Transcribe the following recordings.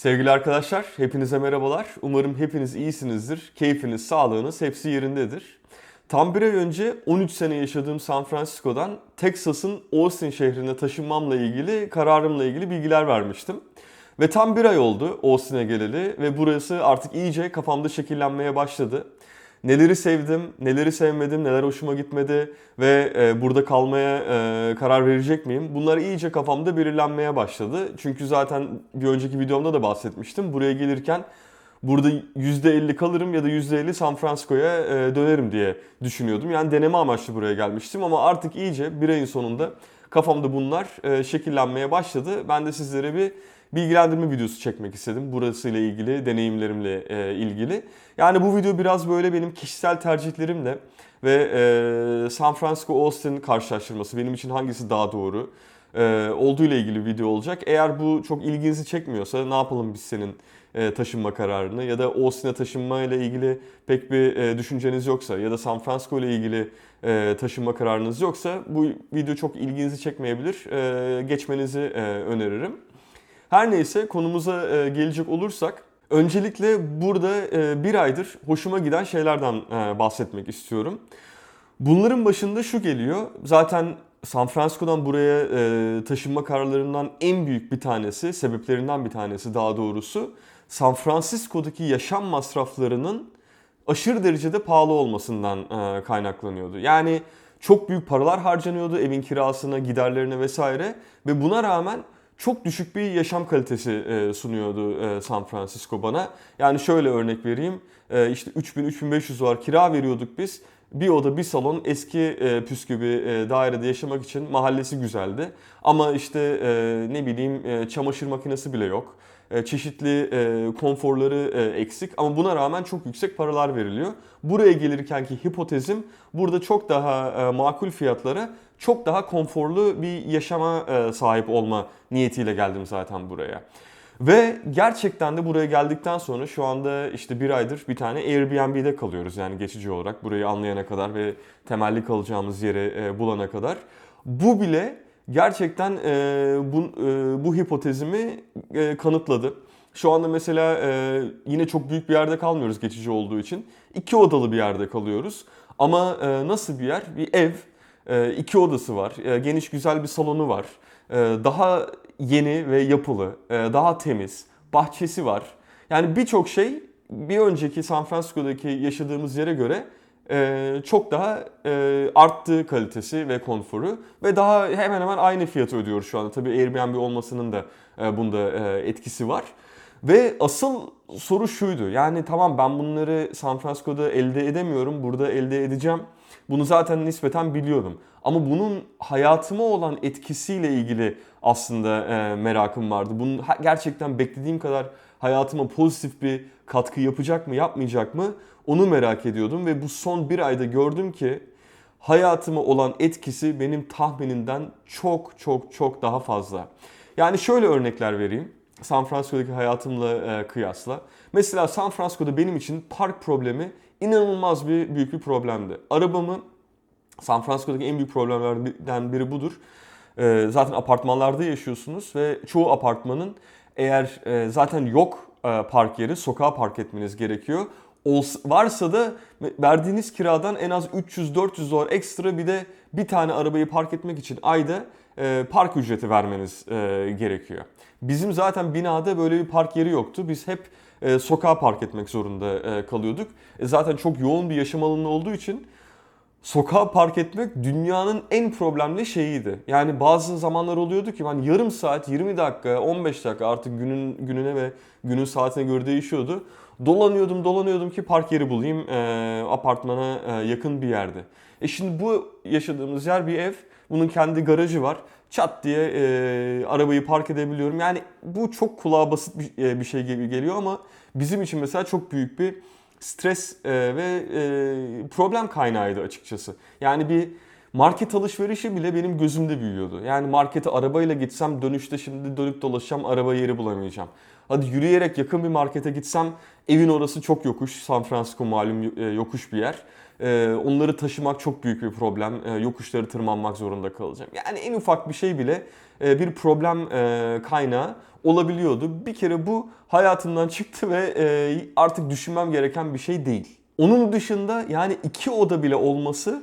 Sevgili arkadaşlar, hepinize merhabalar. Umarım hepiniz iyisinizdir. Keyfiniz, sağlığınız hepsi yerindedir. Tam bir ay önce 13 sene yaşadığım San Francisco'dan Texas'ın Austin şehrine taşınmamla ilgili kararımla ilgili bilgiler vermiştim. Ve tam bir ay oldu Austin'e geleli ve burası artık iyice kafamda şekillenmeye başladı. Neleri sevdim, neleri sevmedim, neler hoşuma gitmedi ve e, burada kalmaya e, karar verecek miyim? Bunlar iyice kafamda belirlenmeye başladı. Çünkü zaten bir önceki videomda da bahsetmiştim. Buraya gelirken burada %50 kalırım ya da %50 San Francisco'ya e, dönerim diye düşünüyordum. Yani deneme amaçlı buraya gelmiştim ama artık iyice bir ayın sonunda kafamda bunlar e, şekillenmeye başladı. Ben de sizlere bir bilgilendirme videosu çekmek istedim. Burasıyla ilgili, deneyimlerimle e, ilgili. Yani bu video biraz böyle benim kişisel tercihlerimle ve e, San Francisco Austin karşılaştırması benim için hangisi daha doğru e, olduğu ile ilgili bir video olacak. Eğer bu çok ilginizi çekmiyorsa ne yapalım biz senin taşınma kararını ya da Austin'e taşınma ile ilgili pek bir e, düşünceniz yoksa ya da San Francisco ile ilgili e, taşınma kararınız yoksa bu video çok ilginizi çekmeyebilir. E, geçmenizi e, öneririm. Her neyse konumuza e, gelecek olursak öncelikle burada e, bir aydır hoşuma giden şeylerden e, bahsetmek istiyorum. Bunların başında şu geliyor. Zaten San Francisco'dan buraya e, taşınma kararlarından en büyük bir tanesi, sebeplerinden bir tanesi daha doğrusu San Francisco'daki yaşam masraflarının aşırı derecede pahalı olmasından e, kaynaklanıyordu. Yani çok büyük paralar harcanıyordu evin kirasına, giderlerine vesaire ve buna rağmen çok düşük bir yaşam kalitesi e, sunuyordu e, San Francisco bana. Yani şöyle örnek vereyim. İşte 3000-3500 var kira veriyorduk biz. Bir oda bir salon eski püskü bir dairede yaşamak için mahallesi güzeldi. Ama işte ne bileyim çamaşır makinesi bile yok. Çeşitli konforları eksik ama buna rağmen çok yüksek paralar veriliyor. Buraya gelirkenki hipotezim burada çok daha makul fiyatlara çok daha konforlu bir yaşama sahip olma niyetiyle geldim zaten buraya. Ve gerçekten de buraya geldikten sonra şu anda işte bir aydır bir tane Airbnb'de kalıyoruz yani geçici olarak burayı anlayana kadar ve temelli kalacağımız yeri bulana kadar. Bu bile gerçekten bu, bu hipotezimi kanıtladı. Şu anda mesela yine çok büyük bir yerde kalmıyoruz geçici olduğu için. iki odalı bir yerde kalıyoruz. Ama nasıl bir yer? Bir ev, iki odası var, geniş güzel bir salonu var. Daha yeni ve yapılı, daha temiz, bahçesi var. Yani birçok şey bir önceki San Francisco'daki yaşadığımız yere göre çok daha arttı kalitesi ve konforu ve daha hemen hemen aynı fiyatı ödüyoruz şu anda. Tabii Airbnb olmasının da bunda etkisi var. Ve asıl soru şuydu. Yani tamam ben bunları San Francisco'da elde edemiyorum. Burada elde edeceğim. Bunu zaten nispeten biliyordum. Ama bunun hayatıma olan etkisiyle ilgili aslında e, merakım vardı. Bunun gerçekten beklediğim kadar hayatıma pozitif bir katkı yapacak mı, yapmayacak mı? Onu merak ediyordum ve bu son bir ayda gördüm ki hayatıma olan etkisi benim tahminimden çok çok çok daha fazla. Yani şöyle örnekler vereyim. San Francisco'daki hayatımla e, kıyasla. Mesela San Francisco'da benim için park problemi inanılmaz bir büyük bir problemdi. Arabamı San Francisco'daki en büyük problemlerden biri budur. E, zaten apartmanlarda yaşıyorsunuz ve çoğu apartmanın eğer e, zaten yok e, park yeri, sokağa park etmeniz gerekiyor. Varsa da verdiğiniz kiradan en az 300-400 dolar ekstra bir de bir tane arabayı park etmek için ayda e, park ücreti vermeniz e, gerekiyor. Bizim zaten binada böyle bir park yeri yoktu. Biz hep e, sokağa park etmek zorunda kalıyorduk. Zaten çok yoğun bir yaşam alanı olduğu için sokağa park etmek dünyanın en problemli şeyiydi. Yani bazı zamanlar oluyordu ki ben yarım saat, 20 dakika, 15 dakika artık günün gününe ve günün saatine göre değişiyordu. Dolanıyordum, dolanıyordum ki park yeri bulayım e, apartmana e, yakın bir yerde. E şimdi bu yaşadığımız yer bir ev. Bunun kendi garajı var. Çat diye e, arabayı park edebiliyorum. Yani bu çok kulağa basit bir, e, bir şey gibi geliyor ama bizim için mesela çok büyük bir stres e, ve e, problem kaynağıydı açıkçası. Yani bir market alışverişi bile benim gözümde büyüyordu. Yani markete arabayla gitsem dönüşte şimdi dönüp dolaşacağım araba yeri bulamayacağım. Hadi yürüyerek yakın bir markete gitsem evin orası çok yokuş. San Francisco malum e, yokuş bir yer. E, onları taşımak çok büyük bir problem. E, yokuşları tırmanmak zorunda kalacağım. Yani en ufak bir şey bile e, bir problem e, kaynağı olabiliyordu. Bir kere bu hayatımdan çıktı ve e, artık düşünmem gereken bir şey değil. Onun dışında yani iki oda bile olması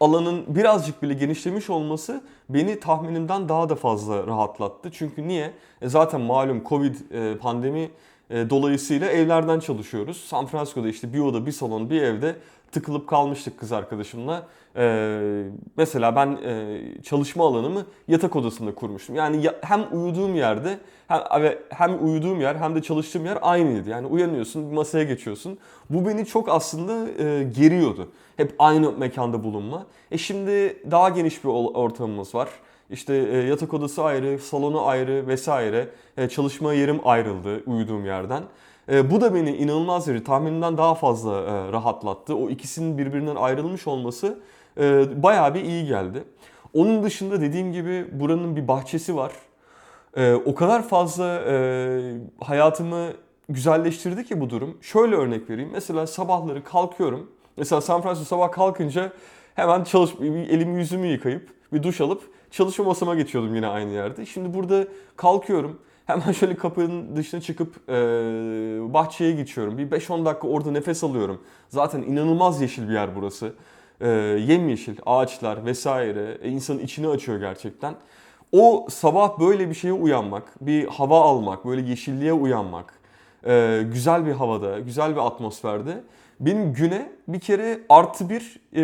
alanın birazcık bile genişlemiş olması beni tahminimden daha da fazla rahatlattı. Çünkü niye? E zaten malum Covid pandemi dolayısıyla evlerden çalışıyoruz. San Francisco'da işte bir oda, bir salon, bir evde tıkılıp kalmıştık kız arkadaşımla. E, mesela ben e, çalışma alanımı yatak odasında kurmuştum. Yani ya, hem uyuduğum yerde hem, hem uyuduğum yer hem de çalıştığım yer aynıydı. Yani uyanıyorsun, masaya geçiyorsun. Bu beni çok aslında e, geriyordu. Hep aynı mekanda bulunma. E şimdi daha geniş bir ortamımız var. İşte e, yatak odası ayrı, salonu ayrı vesaire. E, çalışma yerim ayrıldı uyuduğum yerden. E, bu da beni inanılmaz bir tahminimden daha fazla rahatlattı. O ikisinin birbirinden ayrılmış olması bayağı bir iyi geldi. Onun dışında dediğim gibi buranın bir bahçesi var. O kadar fazla hayatımı güzelleştirdi ki bu durum. Şöyle örnek vereyim. Mesela sabahları kalkıyorum. Mesela San Francisco sabah kalkınca hemen çalış elimi yüzümü yıkayıp bir duş alıp çalışma masama geçiyordum yine aynı yerde. Şimdi burada kalkıyorum. Hemen şöyle kapının dışına çıkıp e, bahçeye geçiyorum. Bir 5-10 dakika orada nefes alıyorum. Zaten inanılmaz yeşil bir yer burası. E, yemyeşil, ağaçlar vesaire. E, insanın içini açıyor gerçekten. O sabah böyle bir şeye uyanmak, bir hava almak, böyle yeşilliğe uyanmak, e, güzel bir havada, güzel bir atmosferde benim güne bir kere artı bir e,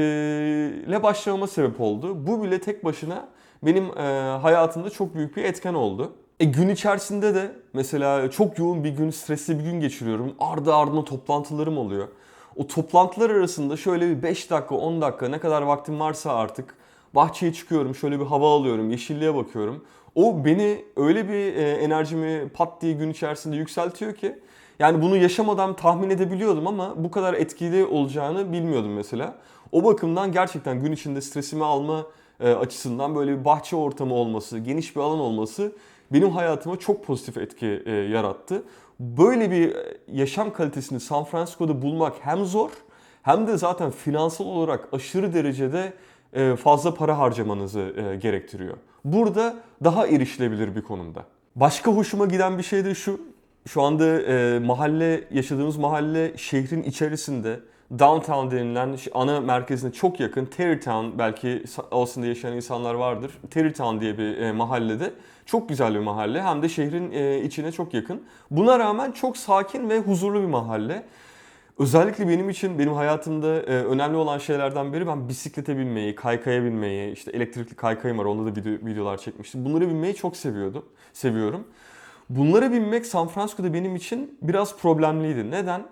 ile başlamama sebep oldu. Bu bile tek başına benim e, hayatımda çok büyük bir etken oldu. E gün içerisinde de mesela çok yoğun bir gün, stresli bir gün geçiriyorum. Ardı ardına toplantılarım oluyor. O toplantılar arasında şöyle bir 5 dakika, 10 dakika ne kadar vaktim varsa artık bahçeye çıkıyorum, şöyle bir hava alıyorum, yeşilliğe bakıyorum. O beni öyle bir e, enerjimi pat diye gün içerisinde yükseltiyor ki yani bunu yaşamadan tahmin edebiliyordum ama bu kadar etkili olacağını bilmiyordum mesela. O bakımdan gerçekten gün içinde stresimi alma e, açısından böyle bir bahçe ortamı olması, geniş bir alan olması benim hayatıma çok pozitif etki e, yarattı. Böyle bir yaşam kalitesini San Francisco'da bulmak hem zor hem de zaten finansal olarak aşırı derecede e, fazla para harcamanızı gerektiriyor. Burada daha erişilebilir bir konumda. Başka hoşuma giden bir şey de şu. Şu anda e, mahalle, yaşadığımız mahalle şehrin içerisinde downtown denilen ana merkezine çok yakın Terrytown belki Austin'da yaşayan insanlar vardır. Terrytown diye bir e, mahallede. Çok güzel bir mahalle hem de şehrin e, içine çok yakın. Buna rağmen çok sakin ve huzurlu bir mahalle. Özellikle benim için benim hayatımda e, önemli olan şeylerden biri ben bisiklete binmeyi, kaykaya binmeyi, işte elektrikli kaykayım var onda da video, videolar çekmiştim. Bunları binmeyi çok seviyordum, seviyorum. Bunlara binmek San Francisco'da benim için biraz problemliydi. Neden?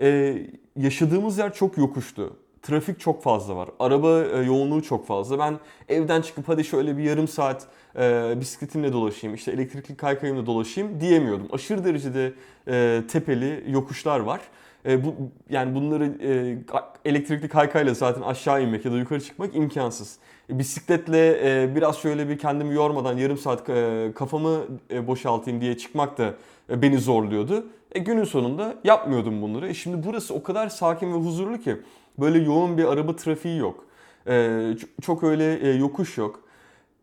Ee, yaşadığımız yer çok yokuştu. Trafik çok fazla var. Araba e, yoğunluğu çok fazla. Ben evden çıkıp hadi şöyle bir yarım saat e, bisikletimle dolaşayım, işte elektrikli kaykayımla dolaşayım diyemiyordum. Aşırı derecede e, tepeli yokuşlar var. E, bu yani bunları e, elektrikli kaykayla zaten aşağı inmek ya da yukarı çıkmak imkansız. E, bisikletle e, biraz şöyle bir kendimi yormadan yarım saat e, kafamı e, boşaltayım diye çıkmak da e, beni zorluyordu. E, günün sonunda yapmıyordum bunları. E, şimdi burası o kadar sakin ve huzurlu ki böyle yoğun bir araba trafiği yok. E, çok öyle e, yokuş yok.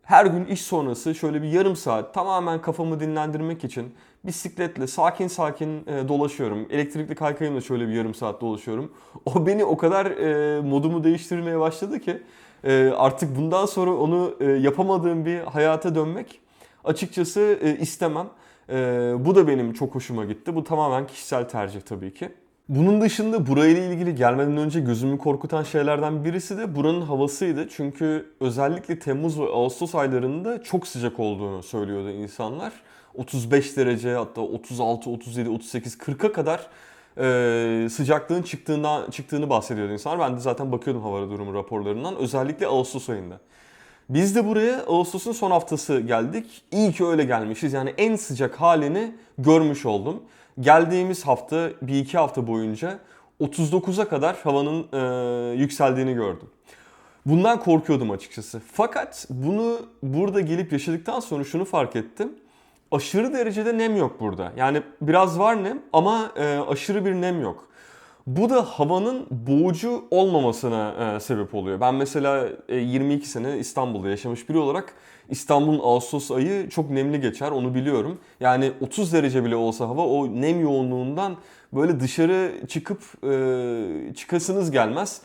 Her gün iş sonrası şöyle bir yarım saat tamamen kafamı dinlendirmek için bisikletle sakin sakin e, dolaşıyorum. Elektrikli kaykayımla şöyle bir yarım saat dolaşıyorum. O beni o kadar e, modumu değiştirmeye başladı ki e, artık bundan sonra onu e, yapamadığım bir hayata dönmek açıkçası e, istemem. E, bu da benim çok hoşuma gitti. Bu tamamen kişisel tercih tabii ki. Bunun dışında burayla ilgili gelmeden önce gözümü korkutan şeylerden birisi de buranın havasıydı. Çünkü özellikle Temmuz ve Ağustos aylarında çok sıcak olduğunu söylüyordu insanlar. 35 derece hatta 36, 37, 38, 40'a kadar e, sıcaklığın çıktığından çıktığını bahsediyordu insanlar. Ben de zaten bakıyordum hava durumu raporlarından özellikle Ağustos ayında. Biz de buraya Ağustos'un son haftası geldik. İyi ki öyle gelmişiz. Yani en sıcak halini görmüş oldum. Geldiğimiz hafta bir iki hafta boyunca 39'a kadar havanın e, yükseldiğini gördüm. Bundan korkuyordum açıkçası. Fakat bunu burada gelip yaşadıktan sonra şunu fark ettim aşırı derecede nem yok burada. Yani biraz var nem ama e, aşırı bir nem yok. Bu da havanın boğucu olmamasına e, sebep oluyor. Ben mesela e, 22 sene İstanbul'da yaşamış biri olarak İstanbul'un Ağustos ayı çok nemli geçer onu biliyorum. Yani 30 derece bile olsa hava o nem yoğunluğundan böyle dışarı çıkıp e, çıkasınız gelmez.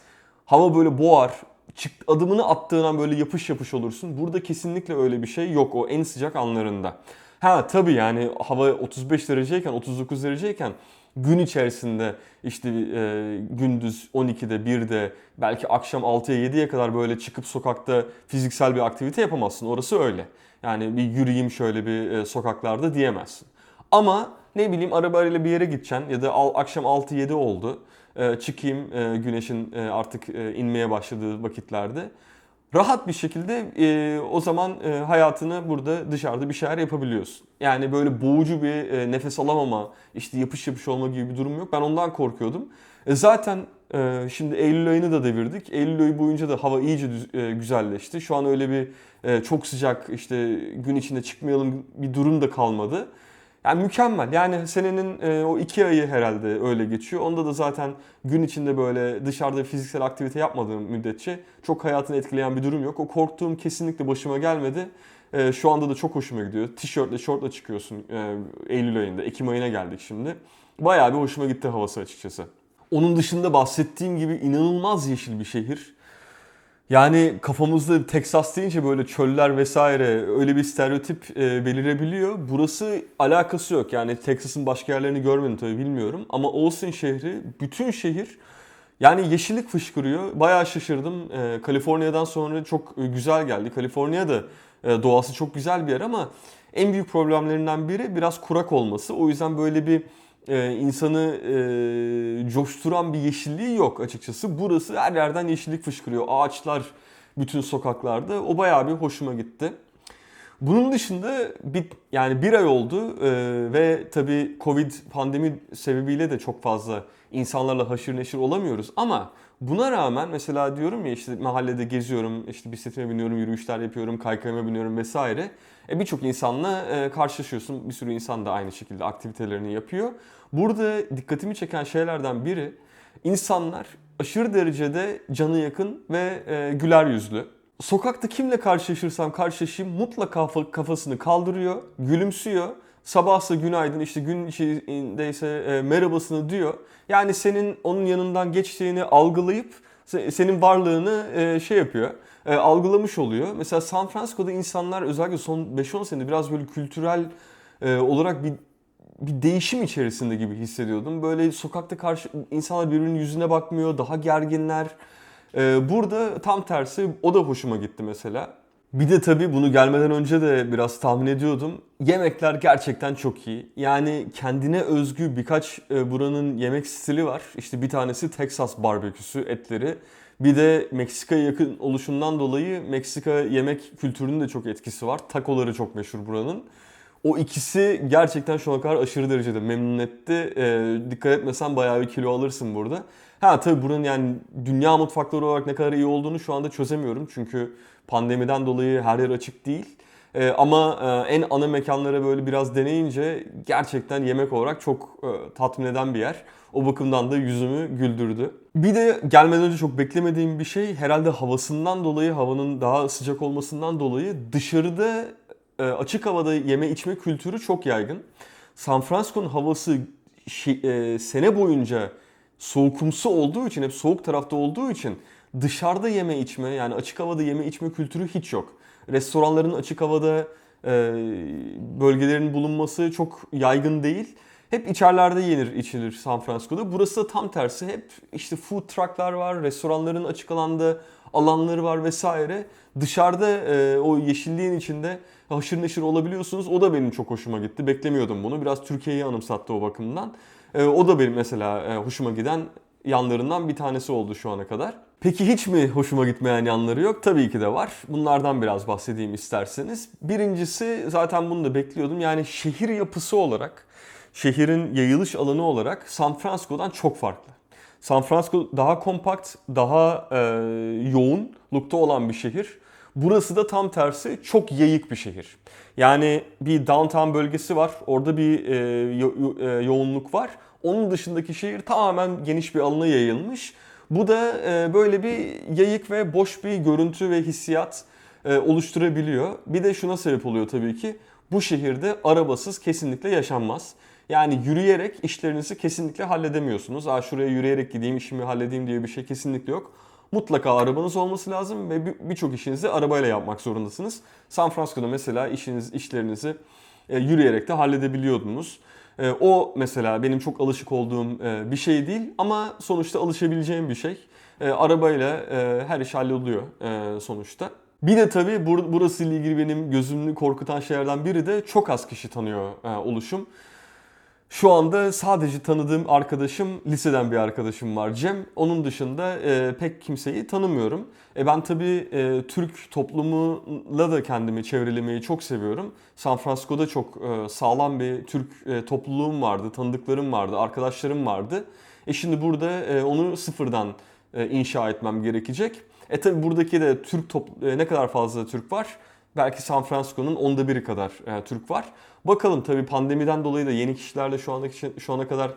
Hava böyle boğar. Çık, adımını attığın böyle yapış yapış olursun. Burada kesinlikle öyle bir şey yok o en sıcak anlarında. Ha tabii yani hava 35 dereceyken 39 dereceyken gün içerisinde işte e, gündüz 12'de 1'de belki akşam 6'ya 7'ye kadar böyle çıkıp sokakta fiziksel bir aktivite yapamazsın. Orası öyle. Yani bir yürüyeyim şöyle bir e, sokaklarda diyemezsin. Ama ne bileyim arabayla bir yere gideceksin ya da al, akşam 6-7 oldu. E, çıkayım e, güneşin e, artık e, inmeye başladığı vakitlerde rahat bir şekilde e, o zaman e, hayatını burada dışarıda bir şeyler yapabiliyorsun. Yani böyle boğucu bir e, nefes alamama, işte yapış yapış olma gibi bir durum yok. Ben ondan korkuyordum. E, zaten e, şimdi Eylül ayını da devirdik. Eylül ayı boyunca da hava iyice düz, e, güzelleşti. Şu an öyle bir e, çok sıcak işte gün içinde çıkmayalım bir durum da kalmadı. Yani mükemmel. Yani senenin e, o iki ayı herhalde öyle geçiyor. Onda da zaten gün içinde böyle dışarıda fiziksel aktivite yapmadığım müddetçe çok hayatını etkileyen bir durum yok. O korktuğum kesinlikle başıma gelmedi. E, şu anda da çok hoşuma gidiyor. Tişörtle, şortla çıkıyorsun e, Eylül ayında. Ekim ayına geldik şimdi. Bayağı bir hoşuma gitti havası açıkçası. Onun dışında bahsettiğim gibi inanılmaz yeşil bir şehir. Yani kafamızda Texas deyince böyle çöller vesaire öyle bir stereotip e, belirebiliyor. Burası alakası yok. Yani Texas'ın başka yerlerini görmedim tabii bilmiyorum. Ama Austin şehri, bütün şehir yani yeşillik fışkırıyor. Bayağı şaşırdım. E, Kaliforniya'dan sonra çok e, güzel geldi. Kaliforniya da e, doğası çok güzel bir yer ama en büyük problemlerinden biri biraz kurak olması. O yüzden böyle bir e, insanı e, coşturan bir yeşilliği yok açıkçası. Burası her yerden yeşillik fışkırıyor. Ağaçlar bütün sokaklarda. O bayağı bir hoşuma gitti. Bunun dışında bir yani bir ay oldu e, ve tabii Covid pandemi sebebiyle de çok fazla insanlarla haşır neşir olamıyoruz ama buna rağmen mesela diyorum ya işte mahallede geziyorum, işte bisikletime biniyorum, yürüyüşler yapıyorum, kaykayıma biniyorum vesaire. E birçok insanla e, karşılaşıyorsun. Bir sürü insan da aynı şekilde aktivitelerini yapıyor. Burada dikkatimi çeken şeylerden biri insanlar aşırı derecede canı yakın ve e, güler yüzlü. Sokakta kimle karşılaşırsam karşılaşayım mutlaka kafasını kaldırıyor, gülümsüyor. Sabahsa günaydın işte gün içindeyse e, merhabasını diyor. Yani senin onun yanından geçtiğini algılayıp senin varlığını e, şey yapıyor, e, algılamış oluyor. Mesela San Francisco'da insanlar özellikle son 5-10 senede biraz böyle kültürel e, olarak bir bir değişim içerisinde gibi hissediyordum. Böyle sokakta karşı insanlar birbirinin yüzüne bakmıyor, daha gerginler. Burada tam tersi o da hoşuma gitti mesela. Bir de tabii bunu gelmeden önce de biraz tahmin ediyordum. Yemekler gerçekten çok iyi. Yani kendine özgü birkaç e, buranın yemek stili var. İşte bir tanesi Texas barbeküsü etleri. Bir de Meksika'ya yakın oluşundan dolayı Meksika yemek kültürünün de çok etkisi var. Takoları çok meşhur buranın. O ikisi gerçekten şu ana kadar aşırı derecede memnun etti. E, dikkat etmesen bayağı bir kilo alırsın burada. Ha tabii buranın yani dünya mutfakları olarak ne kadar iyi olduğunu şu anda çözemiyorum. Çünkü pandemiden dolayı her yer açık değil. E, ama e, en ana mekanlara böyle biraz deneyince gerçekten yemek olarak çok e, tatmin eden bir yer. O bakımdan da yüzümü güldürdü. Bir de gelmeden önce çok beklemediğim bir şey herhalde havasından dolayı, havanın daha sıcak olmasından dolayı dışarıda e, açık havada yeme içme kültürü çok yaygın. San Francisco'nun havası e, sene boyunca soğukumsu olduğu için, hep soğuk tarafta olduğu için dışarıda yeme içme yani açık havada yeme içme kültürü hiç yok. Restoranların açık havada e, bölgelerin bulunması çok yaygın değil. Hep içerlerde yenir içilir San Francisco'da. Burası da tam tersi. Hep işte food trucklar var, restoranların açık alanda alanları var vesaire. Dışarıda e, o yeşilliğin içinde haşır neşir olabiliyorsunuz. O da benim çok hoşuma gitti. Beklemiyordum bunu. Biraz Türkiye'yi anımsattı o bakımdan. E, o da benim mesela e, hoşuma giden yanlarından bir tanesi oldu şu ana kadar. Peki hiç mi hoşuma gitmeyen yanları yok? Tabii ki de var. Bunlardan biraz bahsedeyim isterseniz. Birincisi zaten bunu da bekliyordum. Yani şehir yapısı olarak, şehrin yayılış alanı olarak San Francisco'dan çok farklı. San Francisco daha kompakt, daha e, yoğunlukta olan bir şehir. Burası da tam tersi çok yayık bir şehir. Yani bir downtown bölgesi var. Orada bir e, yo- yo- e, yoğunluk var. Onun dışındaki şehir tamamen geniş bir alana yayılmış. Bu da e, böyle bir yayık ve boş bir görüntü ve hissiyat e, oluşturabiliyor. Bir de şuna sebep oluyor tabii ki. Bu şehirde arabasız kesinlikle yaşanmaz. Yani yürüyerek işlerinizi kesinlikle halledemiyorsunuz. Aa şuraya yürüyerek gideyim işimi halledeyim diye bir şey kesinlikle yok. Mutlaka arabanız olması lazım ve bir- birçok işinizi arabayla yapmak zorundasınız. San Francisco'da mesela işiniz işlerinizi e, yürüyerek de halledebiliyordunuz. E, o mesela benim çok alışık olduğum e, bir şey değil ama sonuçta alışabileceğim bir şey. E, arabayla e, her iş halloluyor e, sonuçta. Bir de tabii bur- burası ile ilgili benim gözümü korkutan şeylerden biri de çok az kişi tanıyor oluşum. Şu anda sadece tanıdığım arkadaşım, liseden bir arkadaşım var Cem. Onun dışında e, pek kimseyi tanımıyorum. E, ben tabii e, Türk toplumuyla da kendimi çevrelemeyi çok seviyorum. San Francisco'da çok e, sağlam bir Türk e, topluluğum vardı, tanıdıklarım vardı, arkadaşlarım vardı. E şimdi burada e, onu sıfırdan e, inşa etmem gerekecek. E tabi buradaki de Türk toplu, e, ne kadar fazla Türk var? Belki San Francisco'nun onda biri kadar e, Türk var. Bakalım tabii pandemiden dolayı da yeni kişilerle şu andaki şu ana kadar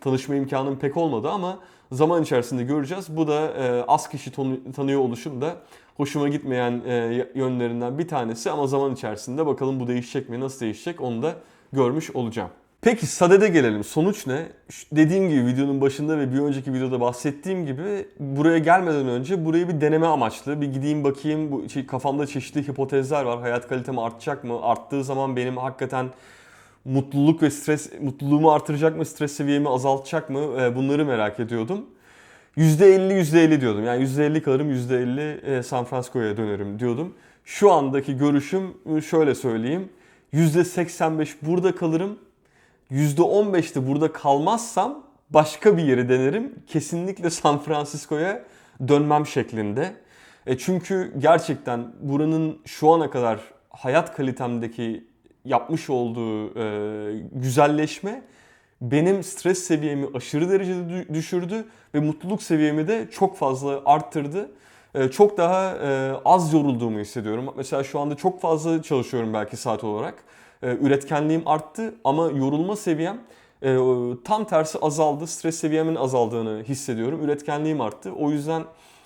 tanışma imkanım pek olmadı ama zaman içerisinde göreceğiz. Bu da e, az kişi tanı- tanıyor oluşum da hoşuma gitmeyen e, yönlerinden bir tanesi ama zaman içerisinde bakalım bu değişecek mi, nasıl değişecek onu da görmüş olacağım. Peki sadede gelelim. Sonuç ne? Dediğim gibi videonun başında ve bir önceki videoda bahsettiğim gibi buraya gelmeden önce burayı bir deneme amaçlı. Bir gideyim bakayım bu şey, kafamda çeşitli hipotezler var. Hayat kalitem artacak mı? Arttığı zaman benim hakikaten mutluluk ve stres mutluluğumu artıracak mı? Stres seviyemi azaltacak mı? Ee, Bunları merak ediyordum. %50 %50 diyordum. Yani %50 kalırım %50 e, San Francisco'ya dönerim diyordum. Şu andaki görüşüm şöyle söyleyeyim. %85 burada kalırım. %15'te burada kalmazsam başka bir yere denerim. Kesinlikle San Francisco'ya dönmem şeklinde. E çünkü gerçekten buranın şu ana kadar hayat kalitemdeki yapmış olduğu e, güzelleşme benim stres seviyemi aşırı derecede dü- düşürdü ve mutluluk seviyemi de çok fazla arttırdı. E, çok daha e, az yorulduğumu hissediyorum. Mesela şu anda çok fazla çalışıyorum belki saat olarak. E, üretkenliğim arttı ama yorulma seviyem e, tam tersi azaldı. Stres seviyemin azaldığını hissediyorum. Üretkenliğim arttı. O yüzden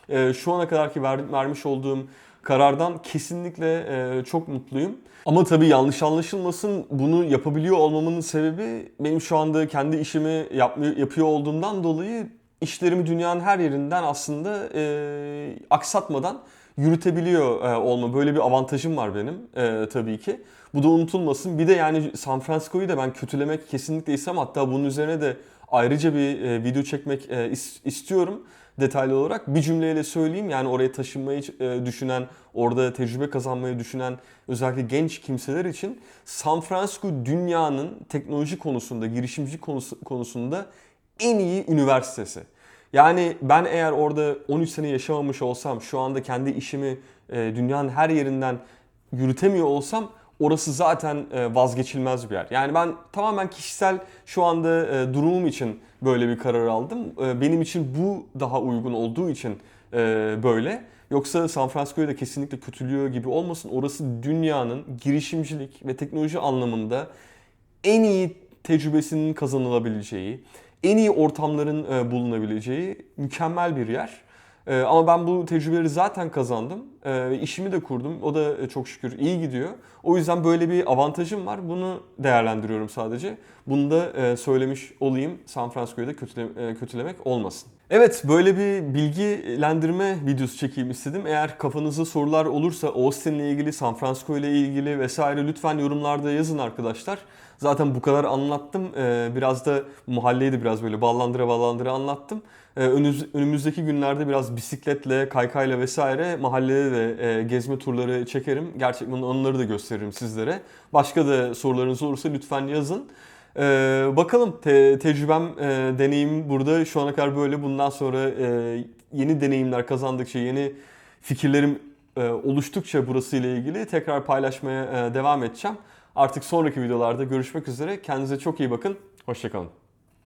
e, şu ana kadarki ver- vermiş olduğum karardan kesinlikle e, çok mutluyum. Ama tabii yanlış anlaşılmasın bunu yapabiliyor olmamın sebebi benim şu anda kendi işimi yapmıyor, yapıyor olduğumdan dolayı işlerimi dünyanın her yerinden aslında e, aksatmadan yürütebiliyor e, olma. Böyle bir avantajım var benim e, tabii ki. Bu da unutulmasın. Bir de yani San Francisco'yu da ben kötülemek kesinlikle istemem. Hatta bunun üzerine de ayrıca bir e, video çekmek e, is- istiyorum detaylı olarak. Bir cümleyle söyleyeyim yani oraya taşınmayı e, düşünen, orada tecrübe kazanmayı düşünen özellikle genç kimseler için San Francisco dünyanın teknoloji konusunda, girişimci konusu, konusunda en iyi üniversitesi. Yani ben eğer orada 13 sene yaşamamış olsam, şu anda kendi işimi e, dünyanın her yerinden yürütemiyor olsam orası zaten e, vazgeçilmez bir yer. Yani ben tamamen kişisel şu anda e, durumum için böyle bir karar aldım. E, Benim için bu daha uygun olduğu için böyle. Yoksa San Francisco'yu da kesinlikle kötülüyor gibi olmasın. Orası dünyanın girişimcilik ve teknoloji anlamında en iyi tecrübesinin kazanılabileceği, en iyi ortamların bulunabileceği mükemmel bir yer. E, ama ben bu tecrübeleri zaten kazandım. E, işimi de kurdum. O da e, çok şükür iyi gidiyor. O yüzden böyle bir avantajım var. Bunu değerlendiriyorum sadece. Bunu da e, söylemiş olayım. San Francisco'yu da kötüle, e, kötülemek olmasın. Evet böyle bir bilgilendirme videosu çekeyim istedim. Eğer kafanızda sorular olursa Austin ile ilgili, San Francisco ile ilgili vesaire lütfen yorumlarda yazın arkadaşlar. Zaten bu kadar anlattım. Ee, Biraz da mahalleyi biraz böyle ballandıra ballandıra anlattım. Ee, önümüz- Önümüzdeki günlerde biraz bisikletle, kaykayla vesaire mahallede de e, gezme turları çekerim. Gerçekten onları da gösteririm sizlere. Başka da sorularınız olursa lütfen yazın. Ee, bakalım te- tecrübem, e, deneyimim burada şu ana kadar böyle. Bundan sonra e, yeni deneyimler kazandıkça, yeni fikirlerim oluştukça burası ile ilgili tekrar paylaşmaya devam edeceğim. Artık sonraki videolarda görüşmek üzere. Kendinize çok iyi bakın. Hoşçakalın.